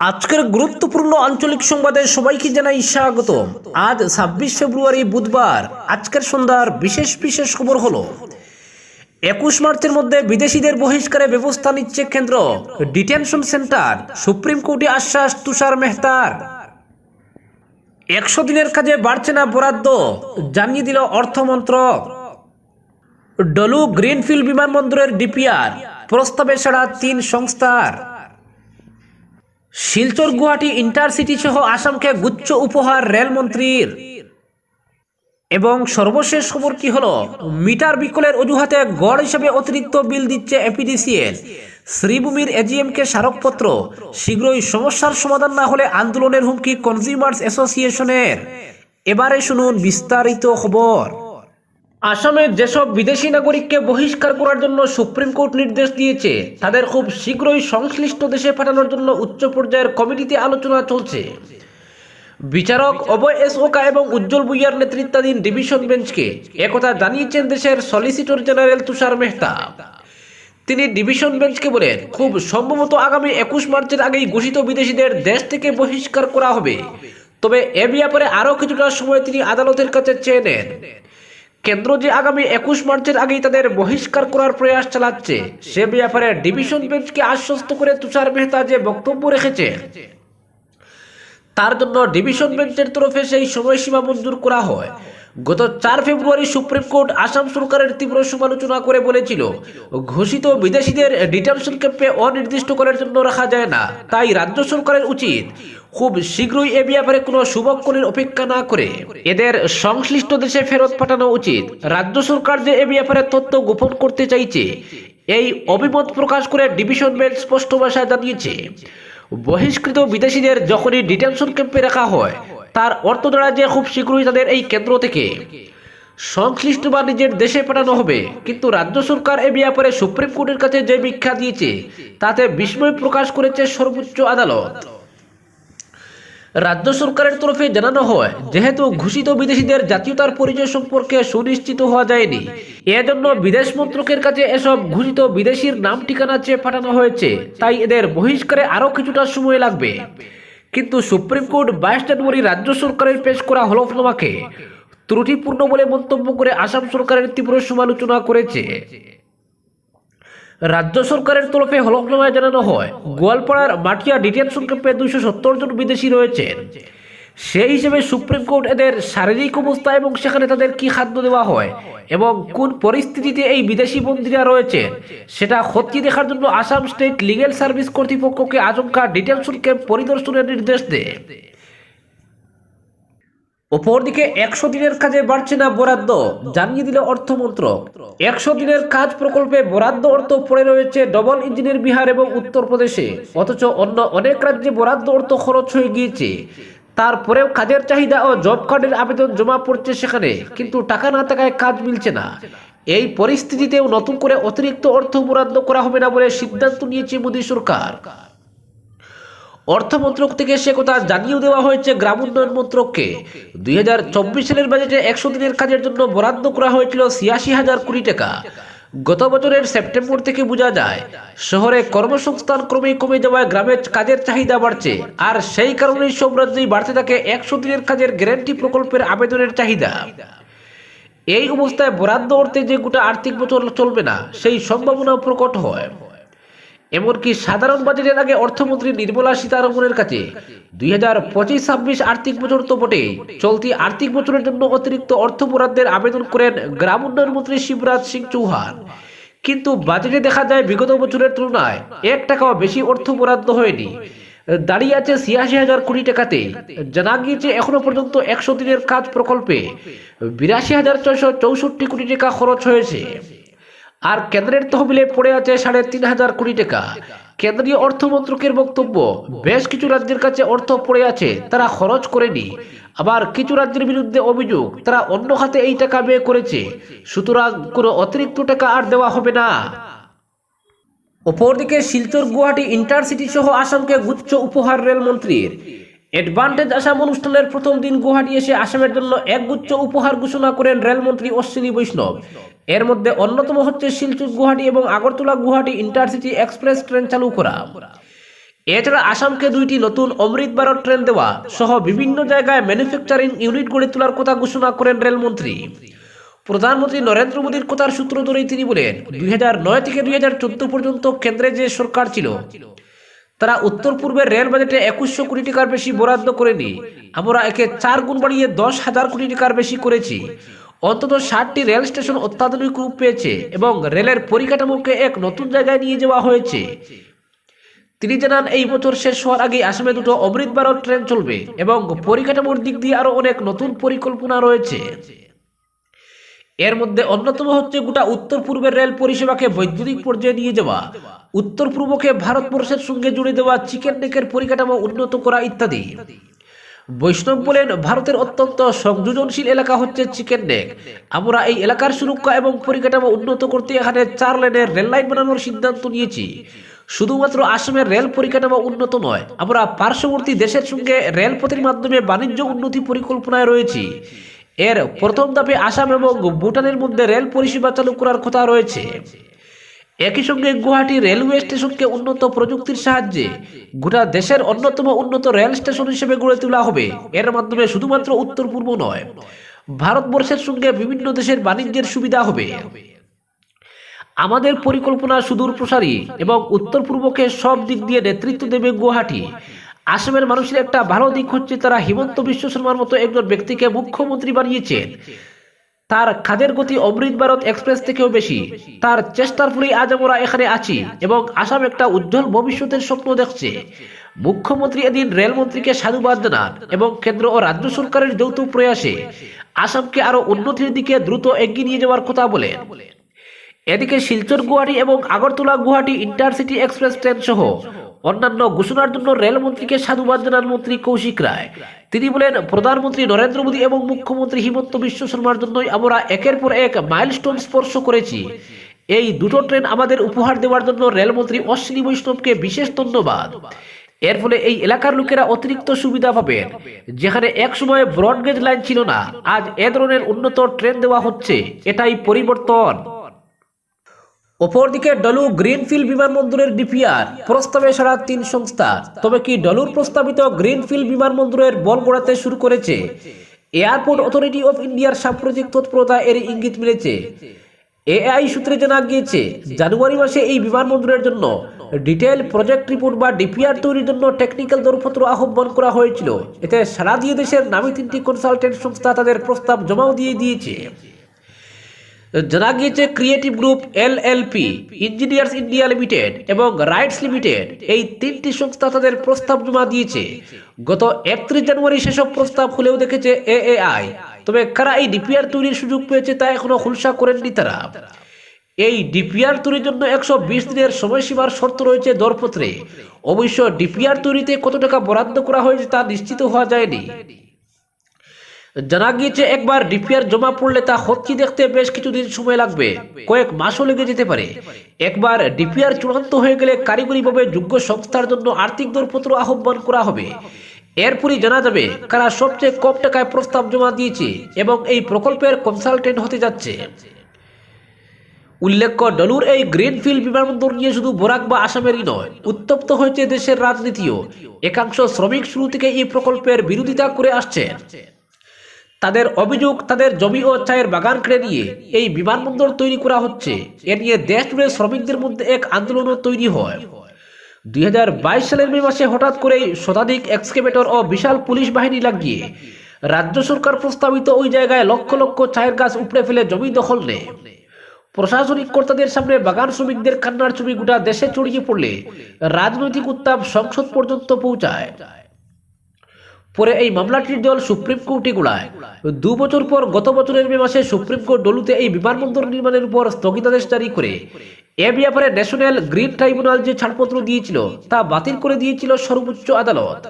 আজকের গুরুত্বপূর্ণ আঞ্চলিক সংবাদে সবাইকে জানাই স্বাগত আজ ছাব্বিশ ফেব্রুয়ারি বুধবার। আজকের সন্ধ্যার বিশেষ বিশেষ খবর হলো, একুশ মার্চের মধ্যে বিদেশিদের বহিষ্কারে ব্যবস্থা নিচ্ছে কেন্দ্র। ডিটেনশন সেন্টার, সুপ্রিম কোর্টে আশ্বাস তুষার মেহতার। একশো দিনের কাজে বাড়ছে না বরাদ্দ, জানিয়ে দিল অর্থমন্ত্রক। ডলু গ্রিনফিল্ড বিমানবন্দরের ডিপিআর, প্রস্তাবে ছাড়া তিন সংস্থার। শিলচর, গুয়াহাটি ইন্টারসিটি সহ আসামকে গুচ্ছ উপহার রেলমন্ত্রীর। এবং সর্বশেষ খবর কি হলো? মিটার বিকলের অজুহাতে গড় হিসেবে অতিরিক্ত বিল দিচ্ছে এপিডিসিএল শ্রীভূমির এজিএমকে স্মারকপত্র। শীঘ্রই সমস্যার সমাধান না হলে আন্দোলনের হুমকি কনজিউমার্স অ্যাসোসিয়েশনের। এবারে শুনুন বিস্তারিত খবর। আসামে যেসব বিদেশি নাগরিককে বহিষ্কার করার জন্য সুপ্রিম কোর্ট নির্দেশ দিয়েছে, তাদের খুব শীঘ্রই সংশ্লিষ্ট দেশে পাঠানোর জন্য উচ্চ পর্যায়ের কমিটিতে আলোচনা চলছে। বিচারক অভয় এস ওকা এবং উজ্জ্বল ভুইয়ার নেতৃত্বাধীন ডিভিশন বেঞ্চকে একথা জানিয়েছেন দেশের সলিসিটর জেনারেল তুষার মেহতা। তিনি ডিভিশন বেঞ্চকে বলেন, খুব সম্ভবত আগামী একুশ মার্চের আগেই ঘোষিত বিদেশিদের দেশ থেকে বহিষ্কার করা হবে। তবে এ ব্যাপারে আরও কিছুটা সময় তিনি আদালতের কাছে চেয়ে নেন। কেন্দ্র যে আগামী একুশ মার্চের আগেই তাদের বহিষ্কার করার প্রয়াস চালাচ্ছে, সে ব্যাপারে ডিভিশন বেঞ্চকে আশ্বস্ত করে তুষার মেহতা যে বক্তব্য রেখেছে। তার জন্য ডিভিশন বেঞ্চের তরফে সেই সময়সীমা মঞ্জুর করা হয়। গত চার ফেব্রুয়ারি সুপ্রিম কোর্ট আসাম সরকারের তীব্র সমালোচনা করে বলেছিল, ঘোষিত বিদেশিদের ডিটেনশন ক্যাম্পে অনির্দিষ্টকালের জন্য রাখা যায় না। তাই রাজ্য সরকারের উচিত খুব শীঘ্রই এ ব্যাপারে কোনো শুভক্ষণের অপেক্ষা না করে। এদের সংশ্লিষ্ট দেশে ফেরত পাঠানো উচিত। রাজ্য সরকার যে এ ব্যাপারে তথ্য গোপন করতে চাইছে, এই অভিমত প্রকাশ করে ডিভিশন বেঞ্চ স্পষ্ট ভাষায় জানিয়েছে, বহিষ্কৃত বিদেশিদের যখনই ডিটেনশন ক্যাম্পে রাখা হয় তার অর্থ দ্বারা যে খুব শীঘ্রই তাদের এই কেন্দ্র থেকে সংশ্লিষ্ট বা নিজের দেশে পাঠানো হবে। কিন্তু রাজ্য সরকার এ ব্যাপারে সুপ্রিম কোর্টের কাছে যে ভিক্ষা দিয়েছে, তাতে বিস্ময় প্রকাশ করেছে সর্বোচ্চ আদালত। রাজ্য সরকারের তরফে জানানো হয়, যেহেতু ঘোষিত বিদেশিদের জাতীয়তার পরিচয় সম্পর্কে সুনিশ্চিত হওয়া যায়নি, এজন্য বিদেশ মন্ত্রকের কাছে এসব ঘোষিত বিদেশির নাম ঠিকানা চেয়ে পাঠানো হয়েছে। তাই এদের বহিষ্কারে আরও কিছুটা সময় লাগবে। কিন্তু সুপ্রিম কোর্ট বাইশ জানুয়ারি রাজ্য সরকারের পেশ করা হলফনামাকে ত্রুটিপূর্ণ বলে মন্তব্য করে আসাম সরকারের তীব্র সমালোচনা করেছে। রাজ্য সরকারের তরফে হলফনামায় জানানো হয়, গোয়ালপাড়ার মাটিয়া ডিটেনশন ক্যাম্পে দুইশো সত্তর জন বিদেশি রয়েছেন। সেই হিসেবে সুপ্রিম কোর্ট এদের শারীরিক অবস্থা এবং সেখানে তাদের কি খাদ্য দেওয়া হয় এবং কোন পরিস্থিতিতে এই বিদেশি বন্দীরা রয়েছেন সেটা খতিয়ে দেখার জন্য আসাম স্টেট লিগেল সার্ভিস কর্তৃপক্ষকে আচমকা ডিটেনশন ক্যাম্প পরিদর্শনের নির্দেশ দেয় অপরদিকে একশো দিনের কাজে বাড়ছে না বরাদ্দ, জানিয়ে দিল অর্থমন্ত্রক একশো দিনের কাজ প্রকল্পে বরাদ্দ অর্থ পড়ে রয়েছে ডবল ইঞ্জিনের বিহার এবং উত্তরপ্রদেশে, অথচ অন্য অনেক রাজ্যে বরাদ্দ অর্থ খরচ হয়ে গিয়েছে। তারপরেও কাজের চাহিদা ও জব কার্ডের আবেদন জমা পড়ছে সেখানে, কিন্তু টাকা না থাকায় কাজ মিলছে না। এই পরিস্থিতিতেও নতুন করে অতিরিক্ত অর্থ বরাদ্দ করা হবে না বলে সিদ্ধান্ত নিয়েছে মোদী সরকার। অর্থমন্ত্রক থেকে সে কথা জানিয়ে দেওয়া হয়েছে গ্রাম উন্নয়ন মন্ত্রককে। দুই হাজার চব্বিশ সালের বাজেটে একশো দিনের কাজের জন্য বরাদ্দ করা হয়েছিল ছিয়াশি হাজার কোটি টাকা। গত বছরের সেপ্টেম্বর থেকে বোঝা যায়, শহরে কর্মসংস্থান ক্রমেই কমে যাওয়ায় গ্রামের কাজের চাহিদা বাড়ছে। আর সেই কারণেই সব রাজ্যেই বাড়তে থাকে একশো দিনের কাজের গ্যারান্টি প্রকল্পের আবেদনের চাহিদা। এই অবস্থায় বরাদ্দ অর্থে যে গোটা আর্থিক বছর চলবে না, সেই সম্ভাবনা প্রকট হয়। এমনকি সাধারণ বাজেটের আগে অর্থমন্ত্রী নির্মলা সীতারমনের কাছে দুই হাজার পঁচিশ ছাব্বিশ আর্থিক বছর তো বটেই। চলতি আর্থিক বছরের জন্য অতিরিক্ত অর্থ বরাদ্দের আবেদন করেন গ্রাম উন্নয়ন মন্ত্রী শিবরাজ সিং চৌহান। কিন্তু বাজেটে দেখা যায় বিগত বছরের তুলনায় এক টাকাও বেশি অর্থ বরাদ্দ হয়নি। দাঁড়িয়ে আছে ছিয়াশি হাজার কোটি টাকাতে। জানা গিয়েছে এখনও পর্যন্ত একশো দিনের কাজ প্রকল্পে বিরাশি হাজার ছয়শো চৌষট্টি কোটি টাকা খরচ হয়েছে। আর কেন্দ্রের তহবিলে পড়ে আছে সাড়ে তিন হাজার কোটি টাকা। কেন্দ্রীয় অর্থমন্ত্রকের বক্তব্য, বেশ কিছু রাজ্যের কাছে অর্থ পড়ে আছে, তারা খরচ করেনি। আবার কিছু রাজ্যের বিরুদ্ধে অভিযোগ, তারা অন্য খাতে এই টাকা ব্যয় করেছে। সুতরাং কোনো অতিরিক্ত টাকা আর দেওয়া হবে না। অপরদিকে শিলচর, গুয়াহাটি ইন্টারসিটি সহ আসামকে গুচ্ছ উপহার রেলমন্ত্রীর অ্যাডভান্টেজ আসাম অনুষ্ঠানের প্রথম দিন গুয়াহাটি এসে আসামের জন্য একগুচ্ছ উপহার ঘোষণা করেন রেলমন্ত্রী অশ্বিনী বৈষ্ণব। এর মধ্যে অন্যতম হচ্ছে শিলচর গুয়াহাটি এবং Agartala Guwahati intercity express train চালু করা। এছাড়া আসামকে দুইটি নতুন অমৃত ভারত ট্রেন দেওয়া সহ বিভিন্ন জায়গায় ম্যানুফ্যাকচারিং ইউনিট গড়ে তোলার কথা ঘোষণা করেন রেলমন্ত্রী। প্রধানমন্ত্রী নরেন্দ্র মোদীর কথার সূত্র ধরেই তিনি বলেন, দুই থেকে দুই হাজার চোদ্দ পর্যন্ত কেন্দ্রে যে সরকার ছিল তারা উত্তর পূর্বের রেল বাজেটে একুশশো কোটি টাকার বেশি বরাদ্দ করেনি। আমরা একে চার গুণ বাড়িয়ে দশ হাজার কোটি টাকার বেশি করেছি। অন্তত ষাটটি রেল স্টেশন অত্যাধুনিক রূপ পেয়েছে এবং রেলের পরিকাঠামোকে এক নতুন জায়গায় নিয়ে যাওয়া হয়েছে। তিনি জানান, এই বছর শেষ হওয়ার আগে আসামে দুটো অমৃত ট্রেন চলবে এবং পরিকাঠামোর দিক দিয়ে আরও অনেক নতুন পরিকল্পনা রয়েছে। এর মধ্যে অন্যতম হচ্ছে গোটা উত্তর পূর্বের রেল পরিষেবাকে বৈদ্যুতিক পর্যায়ে নিয়ে যাওয়া। উত্তর পূর্বকে ভারতবর্ষের সঙ্গে জুড়ে দেওয়া চিকেন নেকের পরিকাঠামো উন্নত করা ইত্যাদি। বৈষ্ণব বলেন, ভারতের অত্যন্ত সংযোজনশীল এলাকা হচ্ছে চিকেন নেক আমরা এই এলাকার সুরক্ষা এবং পরিকাঠামো উন্নত করতে এখানে চার লেনের রেল লাইন বানানোর সিদ্ধান্ত নিয়েছি। শুধুমাত্র আসামের রেল পরিকাঠামো উন্নত নয়, আমরা পার্শ্ববর্তী দেশের সঙ্গে রেলপথের মাধ্যমে বাণিজ্য উন্নতি পরিকল্পনায় রয়েছি। এর প্রথম ধাপে আসাম এবং ভুটানের মধ্যে রেল পরিষেবা চালু করার কথা রয়েছে। একই সঙ্গে গুয়াহাটি রেলওয়ে স্টেশনকে উন্নত প্রযুক্তির সাহায্যে গোটা দেশের অন্যতম উন্নত রেল স্টেশন হিসেবে গড়ে তোলা হবে। এর মাধ্যমে শুধুমাত্র উত্তর পূর্ব নয়, ভারতবর্ষের সঙ্গে বিভিন্ন দেশের বাণিজ্যের সুবিধা হবে। আমাদের পরিকল্পনা সুদূর প্রসারী এবং উত্তর পূর্বকে সব দিক দিয়ে নেতৃত্ব দেবে গুয়াহাটি। আসামের মানুষের একটা ভালো দিক হচ্ছে তারা হিমন্ত বিশ্ব শর্মার মতো একজন ব্যক্তিকে মুখ্যমন্ত্রী বানিয়েছেন। তার কাজের গতি অমৃত ভারত এক্সপ্রেস থেকেও বেশি। তার চেষ্টার ফলেই আজ আমরা এখানে আছি এবং আসাম একটা উজ্জ্বল ভবিষ্যতের স্বপ্ন দেখছে। মুখ্যমন্ত্রী এদিন রেলমন্ত্রীকে সাধুবাদ জানান এবং কেন্দ্র ও রাজ্য সরকারের যৌথ প্রয়াসে আসামকে আরও উন্নতির দিকে দ্রুত এগিয়ে নিয়ে যাওয়ার কথা বলেন। এদিকে শিলচর, গুয়াহাটি এবং Agartala, Guwahati intercity express train সহ অন্যান্য ঘোষণার জন্য রেলমন্ত্রীকে সাধুবাদ জানান মন্ত্রী কৌশিক রায়। তিনি বলেন, প্রধানমন্ত্রী নরেন্দ্র মোদী এবং মুখ্যমন্ত্রী হিমন্ত বিশ্ব শর্মার জন্যই আমরা একের পর এক মাইলস্টোন স্পর্শ করেছি। এই দুটো ট্রেন আমাদের উপহার দেওয়ার জন্য রেলমন্ত্রী অশ্বিনী বৈষ্ণবকে বিশেষ ধন্যবাদ। এর ফলে এই এলাকার লোকেরা অতিরিক্ত সুবিধা পাবেন, যেখানে এক সময় ব্রডগেজ লাইন ছিল না। আজ এ ধরনের উন্নত ট্রেন দেওয়া হচ্ছে। এটাই পরিবর্তন। অপরদিকে ডলু গ্রিনফিল্ড বিমানবন্দরের ডিপিআর প্রস্তাবে সারা তিন সংস্থা। তবে কি ডলুর প্রস্তাবিত গ্রিনফিল্ড বিমানবন্দরের বল গড়াতে শুরু করেছে? এয়ারপোর্ট অথরিটি অফ ইন্ডিয়ার সাম্প্রতিক তৎপরতা এর ইঙ্গিত মিলেছে। এআই সূত্রে জানা গিয়েছে, জানুয়ারি মাসে এই বিমানবন্দরের জন্য ডিটেল প্রজেক্ট রিপোর্ট বা ডিপিআর তৈরির জন্য টেকনিক্যাল দরপত্র আহ্বান করা হয়েছিল। এতে সারা দিয়ে দেশের নামী তিনটি কনসালটেন্ট সংস্থা তাদের প্রস্তাব জমাও দিয়ে দিয়েছে। জানা গিয়েছে creative group L L P, engineers India limited এবং রাইটস লিমিটেড এই তিনটি সংস্থা তাদের প্রস্তাব জমা দিয়েছে। গত একত্রিশ জানুয়ারি সেসব প্রস্তাব খুলেও দেখেছে এএআই তবে কারা এই ডিপিআর তৈরির সুযোগ পেয়েছে তা এখনও খুলসা করেননি তারা। এই ডিপিআর তৈরির জন্য একশো বিশ দিনের সময়সীমার শর্ত রয়েছে দরপত্রে। অবশ্য ডিপিআর তৈরিতে কত টাকা বরাদ্দ করা হয়েছে তা নিশ্চিত হওয়া যায়নি। জানা গিয়েছে, একবার ডিপিআর জমা পড়লে তা হচ্ছি দেখতে বেশ কিছুদিন সময় লাগবে। কয়েক মাসও লেগে যেতে পারে। একবার ডিপিআর চূড়ান্ত হয়ে গেলে কারিগরিভাবে যোগ্য সংস্থার জন্য আর্থিক দরপত্র আহ্বান করা হবে। এরপরই জানা যাবে কারা সবচেয়ে কম টাকায় প্রস্তাব জমা দিয়েছে এবং এই প্রকল্পের কনসালটেন্ট হতে যাচ্ছে। উল্লেখ্য, ডলুর এই গ্রিনফিল্ড বিমানবন্দর নিয়ে শুধু বরাক বা আসামেরই নয়, উত্তপ্ত হয়েছে দেশের রাজনীতিও। একাংশ শ্রমিক শুরু থেকে এই প্রকল্পের বিরোধিতা করে আসছেন। তাদের অভিযোগ তাদের জমি ও চায়ের বাগান কেড়ে নিয়ে এই বিমানবন্দর তৈরি করা হচ্ছে। এ নিয়ে দেশ জুড়ে শ্রমিকদের মধ্যে এক আন্দোলনও তৈরি হয়। দু হাজার বাইশ সালের মে মাসে হঠাৎ করেই শতাধিক এক্সকেভেটর ও বিশাল পুলিশ বাহিনী লাগিয়ে রাজ্য সরকার প্রস্তাবিত ওই জায়গায় লক্ষ লক্ষ চায়ের গাছ উপড়ে ফেলে জমি দখল নেয়। প্রশাসনিক কর্তাদের সামনে বাগান শ্রমিকদের কান্নার ছবি গোটা দেশে ছড়িয়ে পড়লে রাজনৈতিক উত্তাপ সংসদ পর্যন্ত পৌঁছায়। পরে এই মামলাটির দল সুপ্রিম কোর্টে গোড়ায় দু বছর পর গত বছরের মে মাসে সুপ্রিম কোর্ট ডলুতে এই বিমানবন্দর নির্মাণের উপর স্থগিতাদেশ জারি করে। এ ব্যাপারে ন্যাশনাল গ্রিন ট্রাইব্যুনাল যে ছাড়পত্র দিয়েছিল, তা বাতিল করে দিয়েছিল সর্বোচ্চ আদালত।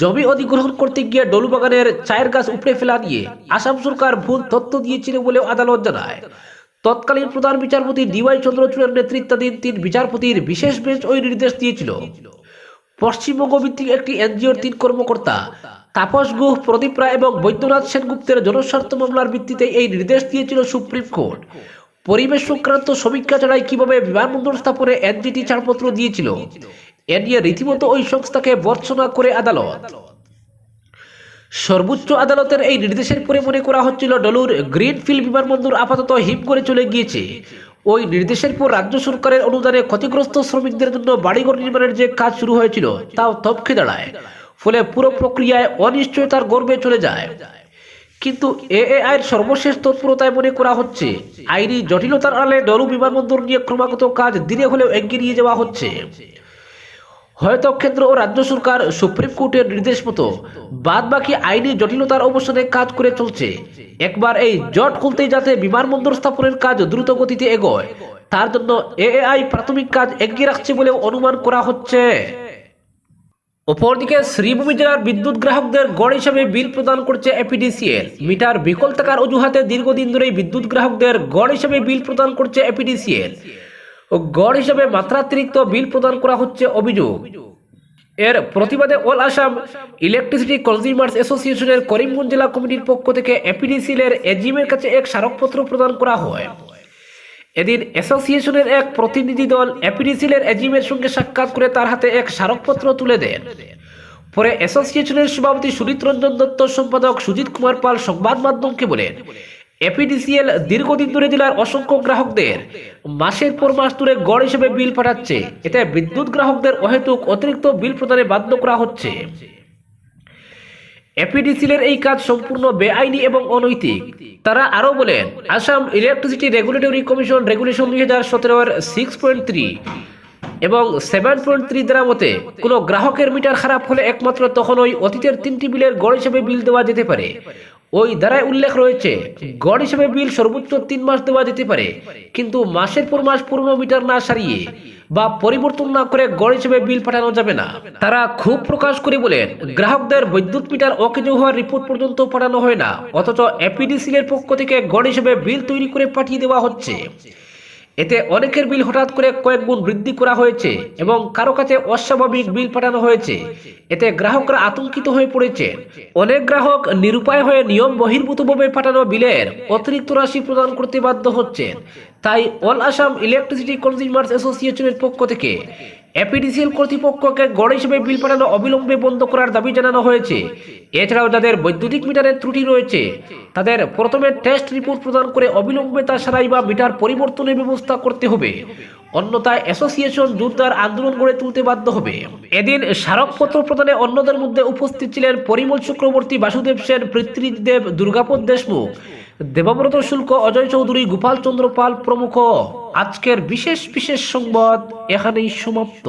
জমি অধিগ্রহণ করতে গিয়ে ডলু বাগানের চায়ের গাছ উপড়ে ফেলা নিয়ে আসাম সরকার ভুল তথ্য দিয়েছিল বলেও আদালত জানায়। তৎকালীন প্রধান বিচারপতি ডিওয়াই চন্দ্রচূড়ের নেতৃত্বাধীন তিন বিচারপতির বিশেষ বেঞ্চ ওই নির্দেশ দিয়েছিল। পশ্চিমবঙ্গ ভিত্তিক একটি এনজিওর তিন কর্মকর্তা, তাপস গুহ, প্রদীপ রায় এবং বৈদ্যনাথ সেনগুপ্তের জনস্বার্থ মামলার ভিত্তিতে এই নির্দেশ দিয়েছিল সুপ্রিম কোর্ট। পরিবেশ সংক্রান্ত সমীক্ষা ছাড়াই কীভাবে বিমানবন্দর স্থাপনে এনজিটি ছাড়পত্র দিয়েছিল, এ নিয়ে রীতিমতো ওই সংস্থাকে বর্ষনা করে আদালত। সর্বোচ্চ আদালতের এই নির্দেশের পরে মনে করা হচ্ছিল, ডলুর গ্রিনফিল্ড বিমানবন্দর আপাতত হিম করে চলে গিয়েছে। ওই নির্দেশের পর রাজ্য সরকারের অনুদানে ক্ষতিগ্রস্ত শ্রমিকদের জন্য বাড়িঘর নির্মাণের যে কাজ শুরু হয়েছিল, তাও থপকে দাঁড়ায়। ফলে পুরো প্রক্রিয়ায় অনিশ্চয়তার গর্বে চলে যায়। কিন্তু এ এএআইয়ের সর্বশেষ তৎপরতায় মনে করা হচ্ছে, আইনি জটিলতার আলে ডলু বিমানবন্দর নিয়ে ক্রমাগত কাজ দিনে হলেও এগিয়ে নিয়ে যাওয়া হচ্ছে। হয়তো কেন্দ্র ও রাজ্য সরকার সুপ্রিম কোর্টের নির্দেশ মতো বাদ বাকি আইনি জটিলতার অবসানে কাজ করে চলছে। একবার এই জট খুলতে যাতে বিমানবন্দর স্থাপনের কাজ দ্রুত গতিতে এগোয়, তার জন্য এএআই প্রাথমিক কাজ এগিয়ে রাখছে বলেও অনুমান করা হচ্ছে। অপরদিকে শ্রীভূমি জেলার বিদ্যুৎ গ্রাহকদের গড় হিসাবে বিল প্রদান করছে এপিডিসিএল। মিটার বিকল থাকার অজুহাতে দীর্ঘদিন ধরেই বিদ্যুৎ গ্রাহকদের গড় হিসাবে বিল প্রদান করছে এপিডিসিএল। ও গড় হিসাবে মাত্রাতিরিক্ত বিল প্রদান করা হচ্ছে অভিযোগ। এর প্রতিবাদে অল আসাম ইলেকট্রিসিটি কনজিউমার্স অ্যাসোসিয়েশনের করিমগঞ্জ জেলা কমিটির পক্ষ থেকে এপিডিসিএল এর এজিএমের কাছে এক স্মারকপত্র প্রদান করা হয়। এদিন অ্যাসোসিয়েশনের এক প্রতিনিধি দল এপিডিসিএল এজিমের সঙ্গে সাক্ষাৎ করে তার হাতে এক স্মারকপত্র তুলে দেন। পরে অ্যাসোসিয়েশনের সভাপতি সুরিত রঞ্জন দত্ত, সম্পাদক সুজিত কুমার পাল, সংবাদ মাধ্যমকে বলেন এপিডিসিএল দীর্ঘদিন ধরে জেলার অসংখ্য গ্রাহকদের মাসের পর মাস ধরে গড় হিসেবে বিল পাঠাচ্ছে। এতে বিদ্যুৎ গ্রাহকদের অহেতুক অতিরিক্ত বিল প্রদানে বাধ্য করা হচ্ছে। এপিডিসিএল এই কাজ সম্পূর্ণ বেআইনি এবং অনৈতিক। তারা আরও বলেন, Assam electricity regulatory commission regulation দুই হাজার সতেরোর সিক্স পয়েন্ট থ্রি এবং সেভেন পয়েন্ট থ্রি দ্বারা মতে, কোনো গ্রাহকের মিটার খারাপ হলে একমাত্র তখন ওই অতীতের তিনটি বিলের গড় হিসেবে বিল দেওয়া যেতে পারে। ওই দ্বারাই উল্লেখ রয়েছে গড় হিসেবে বিল সর্বোচ্চ তিন মাস দেওয়া যেতে পারে কিন্তু মাসের পর মাস পুরনো মিটার না সারিয়ে বা পরিবর্তন না করে গড় হিসেবে বিল পাঠানো যাবে না। তারা খুব প্রকাশ করে বলেন গ্রাহকদের বৈদ্যুৎ মিটার অকেজো হওয়ার রিপোর্ট পর্যন্ত পাঠানো হয় না অথচ এপিডিসিএল পক্ষ থেকে গড় হিসেবে বিল তৈরি করে পাঠিয়ে দেওয়া হচ্ছে। এতে অনেকের বিল হঠাৎ করে কয়েক গুণ বৃদ্ধি করা হয়েছে এবং কারও কাছে অস্বাভাবিক বিল পাঠানো হয়েছে। এতে গ্রাহকরা আতঙ্কিত হয়ে পড়েছে। অনেক গ্রাহক নিরুপায় হয়ে নিয়ম বহির্ভূতভাবে পাঠানো বিলের অতিরিক্ত রাশি প্রদান করতে বাধ্য হচ্ছেন। তাই অল আসাম ইলেকট্রিসিটি কনজিউমার্স অ্যাসোসিয়েশনের পক্ষ থেকে এপিডিসিএল কর্তৃপক্ষকে গড় হিসেবে বিল পাঠানো অবিলম্বে বন্ধ করার দাবি জানানো হয়েছে। এছাড়াও যাদের বৈদ্যুতিক মিটারের ত্রুটি রয়েছে। তাদের প্রথমে টেস্ট রিপোর্ট প্রদান করে অবিলম্বে তা সারাই বা মিটার পরিবর্তনের ব্যবস্থা করতে হবে। অন্যথায় অ্যাসোসিয়েশন জোরদার আন্দোলন গড়ে তুলতে বাধ্য হবে। এদিন স্মারকপত্র প্রদানে অন্যদের মধ্যে উপস্থিত ছিলেন পরিমল চক্রবর্তী, বাসুদেব সেন পৃথ্বীদেব দুর্গাপদ দেশমুখ। দেবব্রত শুল্ক অজয় চৌধুরী গোপাল চন্দ্র পাল প্রমুখ। আজকের বিশেষ বিশেষ সংবাদ এখানেই সমাপ্ত।